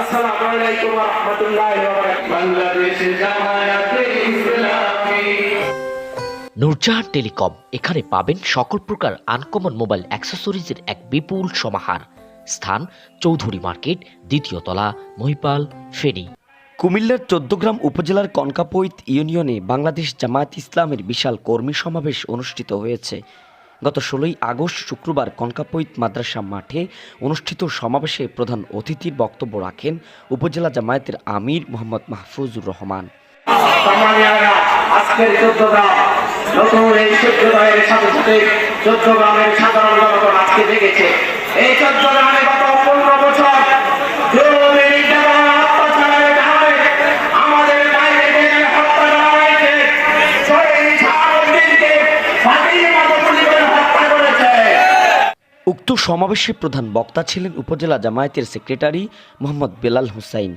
আসসালামু আলাইকুম ওয়া রাহমাতুল্লাহি ওয়া বারাকাতুহু বাংলাদেশ জামায়াতে ইসলামী। নূরজাহান টেলিকম এখানে পাবেন সকল প্রকার আনকমন মোবাইল অ্যাক্সেসরিজের এক বিপুল সমাহার। স্থান চৌধুরী মার্কেট দ্বিতীয় তলা মহিপাল ফেনী। কুমিল্লার চোদ্দগ্রাম উপজেলার কনকাপৈত ইউনিয়নে বাংলাদেশ জামায়াত ইসলামের বিশাল কর্মী সমাবেশ অনুষ্ঠিত হয়েছে। গত ষোলোই আগস্ট শুক্রবার কনকাপৈত মাদ্রাসা মাঠে অনুষ্ঠিত সমাবেশে প্রধান অতিথির বক্তব্য রাখেন উপজেলা জামায়াতের আমির মোহাম্মদ মাহফুজুর রহমান। এই সাথে চোদ্দগ্রামের সাধারণ জনগণ আজকে দেখেছে। এই চোদ্দগ্রামে গত উক্ত সমাবেশে প্রধান বক্তা ছিলেন উপজেলা জামায়াতের সেক্রেটারি মোহাম্মদ বেলাল হুসাইন।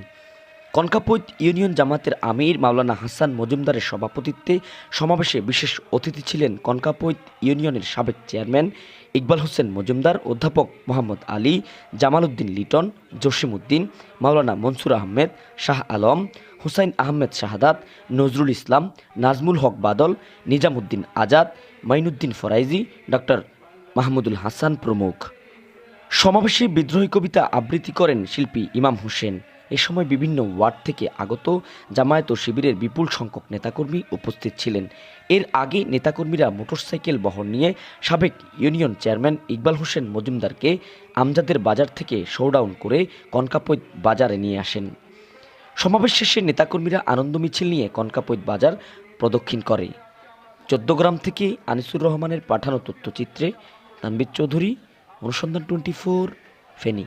কনকাপৈত ইউনিয়ন জামাতের আমির মাওলানা হাসান মজুমদারের সভাপতিত্বে সমাবেশে বিশেষ অতিথি ছিলেন কনকাপৈত ইউনিয়নের সাবেক চেয়ারম্যান ইকবাল হোসেন মজুমদার, অধ্যাপক মোহাম্মদ আলী জামাল উদ্দিন লিটন, জসিম উদ্দিন, মাওলানা মনসুর আহমেদ, শাহ আলম, হুসাইন আহমেদ শাহাদাত, নজরুল ইসলাম, নাজমুল হক বাদল নিজামুদ্দিন আজাদ, মাইনুদ্দিন ফরাইজি, ডক্টর মাহমুদুল হাসান প্রমুখ। সমাবেশে বিদ্রোহী কবিতা আবৃত্তি করেন শিল্পী ইমাম হোসেন। এ সময় বিভিন্ন ওয়ার্ড থেকে আগত জামায়াত ও শিবিরের বিপুল সংখ্যক নেতাকর্মী উপস্থিত ছিলেন। এর আগে নেতাকর্মীরা মোটরসাইকেল বহন নিয়ে সাবেক ইউনিয়ন চেয়ারম্যান ইকবাল হোসেন মজুমদারকে আমজাদের বাজার থেকে শোডাউন করে কনকাপৈত বাজারে নিয়ে আসেন। সমাবেশ শেষে নেতাকর্মীরা আনন্দ মিছিল নিয়ে কনকাপৈত বাজার প্রদক্ষিণ করে। চোদ্দগ্রাম থেকে আনিসুর রহমানের পাঠানো তথ্যচিত্রে তানবির চৌধুরী অনুসন্ধান টোয়েন্টি ফোর ফেনী।